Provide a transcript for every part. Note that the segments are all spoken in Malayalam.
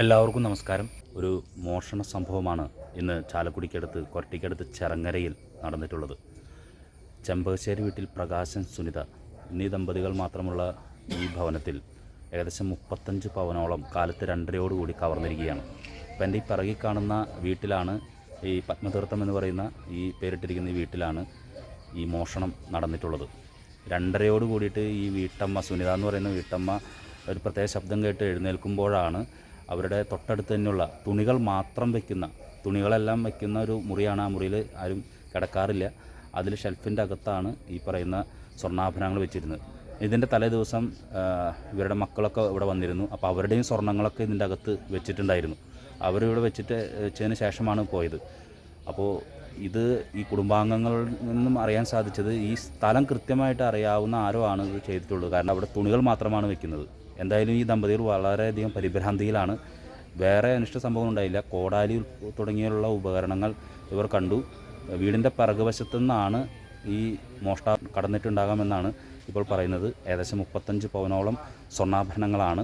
എല്ലാവർക്കും നമസ്കാരം. ഒരു മോഷണ സംഭവമാണ് ഇന്ന് ചാലക്കുടിക്കടുത്ത് കൊരട്ടിക്കടുത്ത് ചെറങ്ങരയിൽ നടന്നിട്ടുള്ളത്. ചെമ്പകശ്ശേരി വീട്ടിൽ പ്രകാശൻ സുനിത എന്നീ ദമ്പതികൾ മാത്രമുള്ള ഈ ഭവനത്തിൽ ഏകദേശം മുപ്പത്തഞ്ച് പവനോളം കാലത്ത് രണ്ടരയോടുകൂടി കവർന്നിരിക്കുകയാണ്. അപ്പം എന്റെ ഈ പിറകിൽ കാണുന്ന വീട്ടിലാണ് ഈ പത്മതീർത്ഥം എന്ന് പറയുന്ന ഈ പേരിട്ടിരിക്കുന്ന ഈ വീട്ടിലാണ് ഈ മോഷണം നടന്നിട്ടുള്ളത്. രണ്ടരയോട് കൂടിയിട്ട് ഈ വീട്ടമ്മ സുനിത എന്ന് പറയുന്ന വീട്ടമ്മ ഒരു പ്രത്യേക ശബ്ദം കേട്ട് എഴുന്നേൽക്കുമ്പോഴാണ് അവരുടെ തൊട്ടടുത്ത് തന്നെയുള്ള തുണികൾ മാത്രം വയ്ക്കുന്ന തുണികളെല്ലാം വയ്ക്കുന്ന ഒരു മുറിയാണ് ആ മുറിയിൽ ആരും കിടക്കാറില്ല. അതിൽ ഷെൽഫിന്റെ അകത്താണ് ഈ പറയുന്ന സ്വർണാഭരണങ്ങൾ വെച്ചിരുന്നത്. ഇതിന്റെ തലേ ദിവസം ഇവരുടെ മക്കളൊക്കെ ഇവിടെ വന്നിരുന്നു. അപ്പോൾ അവരുടെയും സ്വർണങ്ങളൊക്കെ ഇതിന്റെ അകത്ത് വെച്ചിട്ടുണ്ടായിരുന്നു. അവരിവിടെ വെച്ചിട്ട് വെച്ചതിന് ശേഷമാണ് പോയത്. അപ്പോൾ ഇത് ഈ കുടുംബാംഗങ്ങളിൽ നിന്നും അറിയാൻ സാധിച്ചത് ഈ സ്ഥലം കൃത്യമായിട്ട് അറിയാവുന്ന ആരോ ആണ് ഇത് ചെയ്തിട്ടുള്ളത്. കാരണം അവിടെ തുണികൾ മാത്രമാണ് വെക്കുന്നത്. എന്തായാലും ഈ ദമ്പതികൾ വളരെയധികം പരിഭ്രാന്തിയിലാണ്. വേറെ അനിഷ്ട സംഭവം ഉണ്ടായില്ല കോടാലി തുടങ്ങിയുള്ള ഉപകരണങ്ങൾ ഇവർ കണ്ടു. വീടിന്റെ പിറകുവശത്തു നിന്നാണ് ഈ മോഷ്ടാ കടന്നിട്ടുണ്ടാകാമെന്നാണ് ഇപ്പോൾ പറയുന്നത്. ഏകദേശം മുപ്പത്തഞ്ച് പവനോളം സ്വർണാഭരണങ്ങളാണ്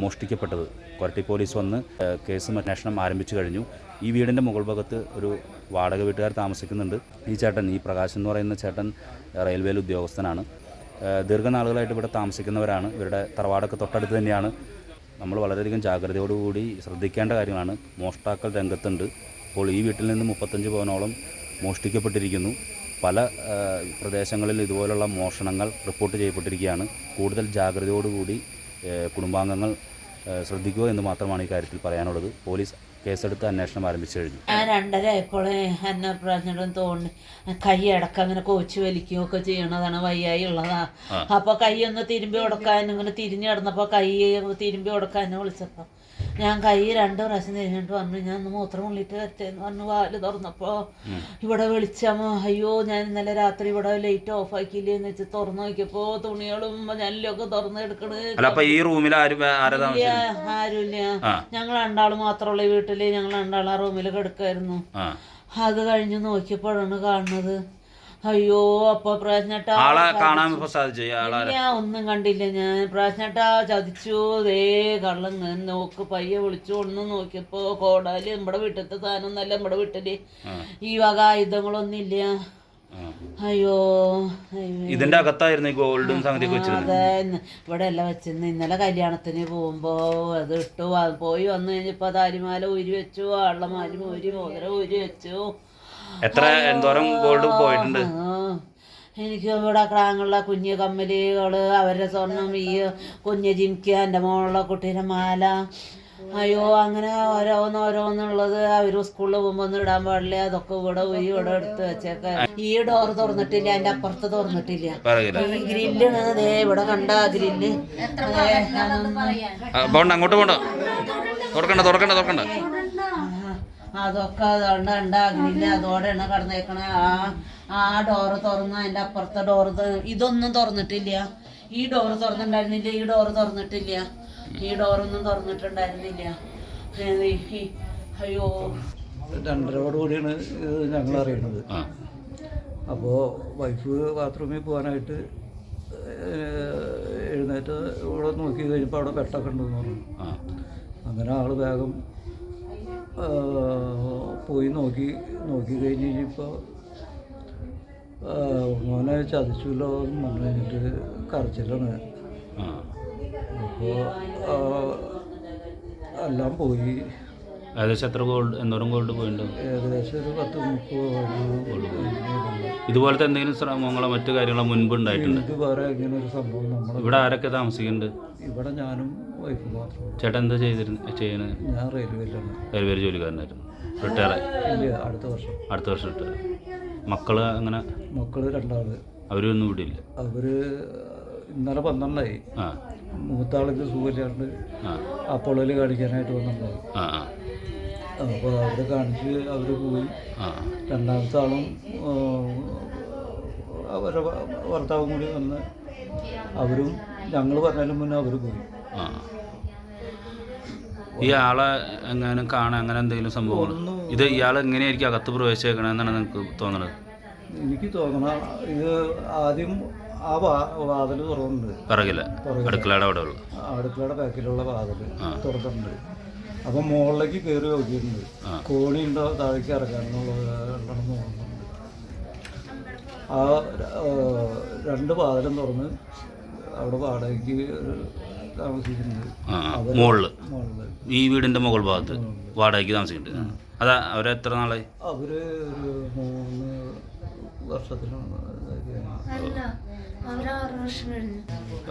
മോഷ്ടിക്കപ്പെട്ടത്. കൊരട്ടി പോലീസ് വന്ന് കേസ് അന്വേഷണം ആരംഭിച്ചു കഴിഞ്ഞു. ഈ വീടിന്റെ മുകൾ ഭാഗത്ത് ഒരു വാടക വീട്ടുകാർ താമസിക്കുന്നുണ്ട്. ഈ ചേട്ടൻ ഈ പ്രകാശ് എന്ന് പറയുന്ന ചേട്ടൻ റെയിൽവേയിൽ ഉദ്യോഗസ്ഥനാണ്. ദീർഘനാളുകളായിട്ട് ഇവിടെ താമസിക്കുന്നവരാണ്. ഇവരുടെ തറവാടൊക്കെ തൊട്ടടുത്ത് തന്നെയാണ്. നമ്മൾ വളരെയധികം ജാഗ്രതയോടുകൂടി ശ്രദ്ധിക്കേണ്ട കാര്യമാണ് മോഷ്ടാക്കൾ രംഗത്തുണ്ട്. അപ്പോൾ ഈ വീട്ടിൽ നിന്ന് മുപ്പത്തഞ്ച് പവനോളം മോഷ്ടിക്കപ്പെട്ടിരിക്കുന്നു. പല പ്രദേശങ്ങളിൽ ഇതുപോലുള്ള മോഷണങ്ങൾ റിപ്പോർട്ട് ചെയ്യപ്പെട്ടിരിക്കുകയാണ്. കൂടുതൽ ജാഗ്രതയോടുകൂടി കുടുംബാംഗങ്ങൾ ശ്രദ്ധിക്കുക എന്ന് മാത്രമാണ് ഈ കാര്യത്തിൽ പറയാനുള്ളത്. പോലീസ് കേസെടുത്ത് അന്വേഷണം ആരംഭിച്ചു കഴിഞ്ഞു. ഞാൻ രണ്ടര ആയപ്പോഴേ എന്നെ പറഞ്ഞിടും തോന്നി. കൈ അടക്കം അങ്ങനെ കോച്ച് വലിക്കുകയൊക്കെ ചെയ്യണതാണ് വയ്യായി ഉള്ളതാ. അപ്പൊ കൈ ഒന്ന് തിരുമ്പി കൊടുക്കാൻ ഇങ്ങനെ തിരിഞ്ഞു കിടന്നപ്പോ കൈ തിരുമ്പി കൊടുക്കാൻ വിളിച്ചപ്പോൾ വിളിച്ചപ്പോ ഞാൻ കൈ രണ്ട് പ്രാവശ്യം തിരിഞ്ഞിട്ട് പറഞ്ഞു ഞാൻ ഒന്ന് മൂത്രം കൊള്ളിട്ട് വരട്ടേന്ന് പറഞ്ഞു വാൽ തുറന്നപ്പോ ഇവിടെ വിളിച്ചമ്മ അയ്യോ ഞാൻ ഇന്നലെ രാത്രി ഇവിടെ ലൈറ്റ് ഓഫ് ആക്കിയില്ലേ എന്ന് വെച്ച് തുറന്നു നോക്കിയപ്പോ തുണികളും ജനലൊക്കെ തുറന്നു എടുക്കണ് ഈ റൂമിൽ ആരും ആരാ ഇല്ല, ആരുമില്ല ഞങ്ങൾ രണ്ടാൾ മാത്രമുള്ള വീട്ടിൽ ഞങ്ങൾ രണ്ടാൾ ആ റൂമിൽ കിടക്കായിരുന്നു അത് കഴിഞ്ഞ് നോക്കിയപ്പോഴാണ് കാണുന്നത് അയ്യോ അപ്പൊ പ്രാശ്നട്ട ആളെ കാണാൻ സാധിച്ചു? ഞാൻ ഒന്നും കണ്ടില്ല ഞാൻ. പ്രാശ്നട്ട ചതിച്ചു. ദേ കള്ളം ഇങ്ങനെ നോക്ക് പയ്യെ വിളിച്ചു. ഒന്ന് നോക്കിയപ്പോ കോടാൽ നമ്മുടെ വീട്ടിലത്തെ സാധനം ഒന്നല്ല നമ്മുടെ വീട്ടിൽ ഈ വക ആയുധങ്ങളൊന്നും ഇല്ല അയ്യോ. ഇതിന്റെ അകത്തായിരുന്നു ഈ ഗോൾഡും സംഗതി അതെ ഇവിടെ എല്ലാം വെച്ചിരുന്നു ഇന്നലെ കല്യാണത്തിന് പോകുമ്പോ അത് ഇട്ടു. പോയി വന്നു കഴിഞ്ഞപ്പോ അത് അരിമാല ഊരി വെച്ചു വള്ളമാല ഊരി മോതിരം ഊരി വെച്ചു. എത്ര എന്തോരം ഗോൾഡ് പോയിട്ടുണ്ട്? എനിക്ക് ഇവിടെ ക്രാങ്ങുള്ള കുഞ്ഞു കമ്മലുകൾ അവരുടെ സ്വർണം ഈ കുഞ്ഞ് ജിംക്ക എന്റെ മോളുള്ള കുട്ടീന്റെ മാല. അയ്യോ അങ്ങനെ ഓരോന്ന് ഓരോന്നുള്ളത് അവർ സ്കൂളിൽ പോകുമ്പോൾ ഒന്നും ഇടാൻ പാടില്ല. അതൊക്കെ ഇവിടെ ഊരി ഇവിടെ എടുത്ത് വെച്ചേക്ക. ഈ ഡോർ തുറന്നിട്ടില്ല അതിന്റെ അപ്പുറത്ത് തുറന്നിട്ടില്ല. പറയില്ല. ഈ ഗ്രില്ലാണ് ദേ ഇവിടെ കണ്ട ഗ്രില്ല്. അങ്ങോട്ട് പോണ്ട. തുറക്കണ്ട തുറക്കണ്ട തുറക്കണ്ട. അതൊക്കെ അതുകൊണ്ട് ഉണ്ടാകുന്നില്ല അതോടെയാണ് കടന്നേക്കണേ. ആ ആ ഡോറ് തുറന്ന് അതിന്റെ അപ്പുറത്തെ ഡോറ് ഇതൊന്നും തുറന്നിട്ടില്ല. ഈ ഡോറ് തുറന്നിട്ടുണ്ടായിരുന്നില്ല. ഈ ഡോറ് തുറന്നിട്ടില്ല. ഈ ഡോറൊന്നും തുറന്നിട്ടുണ്ടായിരുന്നില്ല. അയ്യോ. രണ്ടരയോട് കൂടിയാണ് ഇത് ഞങ്ങൾ അറിയുന്നത് അപ്പോൾ വൈഫ് ബാത്റൂമിൽ പോകാനായിട്ട് എഴുന്നേറ്റ് ഇവിടെ നോക്കി കഴിഞ്ഞപ്പോൾ അവിടെ പെട്ടൊക്കെ ഉണ്ടെന്ന് പറഞ്ഞു. ആ. അങ്ങനെ ആൾ വേഗം പോയി നോക്കി നോക്കി കഴിഞ്ഞ് കഴിഞ്ഞപ്പോൾ മോനെ ചതിച്ചല്ലോ എന്ന് പറഞ്ഞു കഴിഞ്ഞിട്ട് കരച്ചിലാണ്. അപ്പോൾ എല്ലാം പോയി. ഏകദേശം എത്ര ഗോൾഡ് എന്തോരം ഗോൾഡ് പോയിട്ടുണ്ട് ഏകദേശം ഒരു പത്ത് മുപ്പത് ഇതുപോലത്തെ എന്തെങ്കിലും ശ്രമങ്ങളോ മറ്റു കാര്യങ്ങളോ മുൻപ് ഉണ്ടായിട്ടുണ്ട്? വേറെ ഇങ്ങനെ ഒരു സംഭവം? നമ്മൾ ഇവിടെ ആരൊക്കെ താമസിക്കുന്നുണ്ട്? ഇവിടെ ഞാനും വൈഫും മാത്രം. ചേട്ടൻ എന്താ ചെയ്തിരുന്നു ചെയ്യുന്നത്? ഞാൻ റെയിൽവേയിലാണ് റെയിൽവേ ജോലിക്കാരനായിരുന്നു. റിട്ടയർ ഇല്ല അടുത്ത വർഷം. അടുത്ത വർഷം റിട്ടയർ മക്കൾ അങ്ങനെ മക്കൾ രണ്ടാൾ. അവരൊന്നും ഇവിടെ ഇല്ല അവർ ഇന്നലെ പന്ത്രണ്ടായി. ആ. മൂത്താൾക്ക് സുഖമില്ലാണ്ട് അപ്പോളയിൽ കാണിക്കാനായിട്ട് വന്നിട്ടുണ്ടായി ആ ആ. അപ്പോൾ അവിടെ കാണിച്ച് അവർ പോയി. ആ. രണ്ടാമത്തെ ആളും അവരുടെ ഭർത്താവും കൂടി വന്ന് അവരും ഞങ്ങൾ പറഞ്ഞാലും മുന്നേ അവർ പോയി. ഈ ആളെ എങ്ങാനും കാണാൻ അങ്ങനെ എന്തെങ്കിലും സംഭവങ്ങൾ ഇത് ഇയാൾ എങ്ങനെയായിരിക്കും അകത്ത് പ്രവേശിക്കണമെന്നാണ് നിങ്ങൾക്ക് തോന്നുന്നത് എനിക്ക് തോന്നണ ഇത് ആദ്യം ആ വാ വാതിൽ തുറന്നിട്ടുണ്ട്. പിറകില്ല അടുക്കളയുടെ അവിടെ അടുക്കളയുടെ ബാക്കിലുള്ള വാതിൽ തുറന്നിട്ടുണ്ട്. അപ്പം മുകളിലേക്ക് കയറി നോക്കിയിട്ടുണ്ട്. ആ. കോണി ഉണ്ടോ? താഴേക്ക് ഇറക്കാനുള്ളതാണെന്ന് തോന്നുന്നു ആ ആ, രണ്ട് പാതരം തുറന്ന് അവിടെ വാടകയ്ക്ക് താമസിക്കുന്നുണ്ട്. മുകളിൽ ഈ വീടിന്റെ മുകൾ ഭാഗത്ത് വാടകയ്ക്ക് താമസിക്കുന്നുണ്ട്. അതാ അവരെ എത്ര നാളായി? അവർ ഒരു മൂന്ന് വർഷത്തിലാണ് ഇതാക്കിയാണ്. അല്ല വർഷം കഴിഞ്ഞു.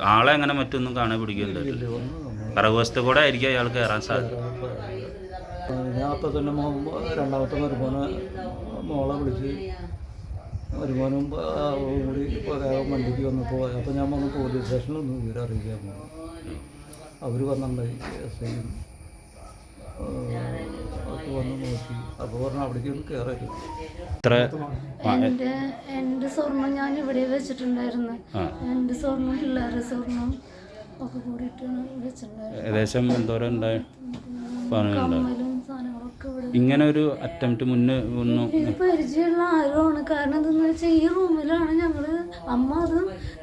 ആളെ അങ്ങനെ മറ്റൊന്നും കാണാൻ പിടിക്കുന്നുണ്ടായിട്ടില്ല പിറകുവശത്ത് കൂടെ ആയിരിക്കും അയാൾ കയറാൻ സാധ്യത ഞാൻ അപ്പം തന്നെ രണ്ടാമത്തെ മരുമോനെ മോളെ വിളിച്ച് മരുമോനും കൂടി വണ്ടിക്ക് വന്നപ്പോൾ അപ്പോൾ ഞാൻ വന്ന് പോലീസ് സ്റ്റേഷനിൽ ഒന്ന് വിവരം അറിയിക്കാൻ പോകും അവർ വന്നിട്ടുണ്ടായി എസ് ഐയും എന്റെ എന്റെ സ്വർണം ഞാൻ ഇവിടെ വെച്ചിട്ടുണ്ടായിരുന്നു. എന്റെ എന്റെ സ്വർണം പിള്ളേരുടെ സ്വർണം ഏകദേശം എന്തോരം ഉണ്ടായി പറഞ്ഞിട്ടുണ്ട്? കമ്മലും സാധനങ്ങളൊക്കെ ഇവിടെ ഇങ്ങനെ ഒരു അറ്റംപ്റ്റ് മുന്നേ ഒന്നും ഇത് പരിചയമുള്ള ആരുമാണ്? കാരണം എന്താന്ന് വെച്ചാൽ ഈ റൂമിലാണ് ഞങ്ങൾ അമ്മ അത്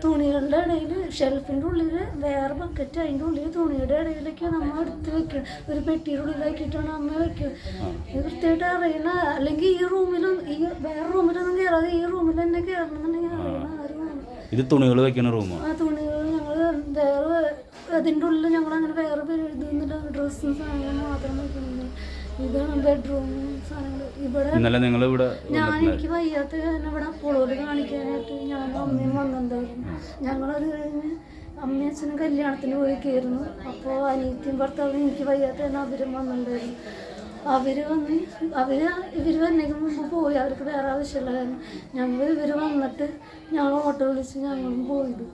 തുണികളുടെ ഇടയിൽ ഷെൽഫിന്റെ ഉള്ളിൽ വേറെ ബക്കറ്റ് അതിന്റെ ഉള്ളിൽ തുണിയുടെ ഇടയിലൊക്കെയാണ് അമ്മ എടുത്ത് വെക്കുക ഒരു പെട്ടിയുടെ ഉള്ളിലാക്കിയിട്ടാണ് അമ്മ വെക്കുന്നത് ഇത് കൃത്യമായിട്ട് അറിയണ അല്ലെങ്കിൽ ഈ റൂമിലും ഈ വേറെ റൂമിലൊന്നും കയറാതെ ഈ റൂമിൽ തന്നെ കയറണമെന്നുണ്ടെങ്കിൽ അറിയണ ആരുമാണ്? ഇത് തുണികൾ വെക്കുന്ന റൂമാണ് വേറെ അതിന്റെ ഉള്ളിൽ ഞങ്ങൾ അങ്ങനെ വേറെ പേര് എഴുതുന്നില്ല ഡ്രസ്സും സാധനങ്ങളും മാത്രം വെക്കുന്നില്ല ഇതാണ് ബെഡ്റൂം സാധനങ്ങൾ ഇവിടെ ഇന്നലെ നിങ്ങൾ ഇവിടെ ഞാൻ എനിക്ക് വയ്യാത്ത കാരണം ഇവിടെ അപ്പോളോട് കാണിക്കാനായിട്ട് ഞാൻ അമ്മയും വന്നിട്ടുണ്ടായിരുന്നു. ഞങ്ങളത് കഴിഞ്ഞ് അമ്മയും അച്ഛനും കല്യാണത്തിന് പോയി പോയിക്കായിരുന്നു. അപ്പോൾ അനിയത്തിയും ഭർത്താവും എനിക്ക് വയ്യാത്ത കാരണം അവരും വന്നിട്ടുണ്ടായിരുന്നു. അവർ വന്ന് അവർ ഇവർ വരുന്നതിന് മുമ്പ് പോയി. അവർക്ക് വേറെ ആവശ്യമുള്ള കാരണം ഞങ്ങൾ ഇവർ വന്നിട്ട് ഞങ്ങൾ ഓട്ടോ വിളിച്ച് ഞങ്ങളും പോയത്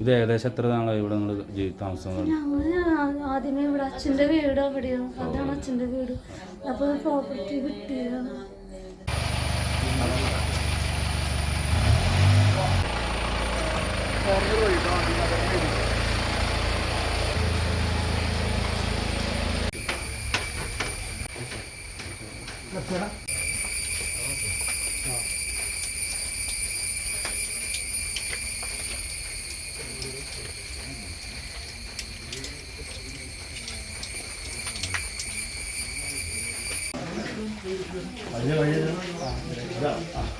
ഇത് ഏകദേശം എത്ര നാളായി ഇവിടെ നിങ്ങൾ താമസം ആദ്യമേ ഇവിടെ അച്ഛന്റെ വീട് അവിടെയാണ് അതാണ് അച്ഛന്റെ വീട്. അപ്പോൾ പ്രോപ്പർട്ടി കിട്ടിയത് 好，你先，你，啊，你这啊。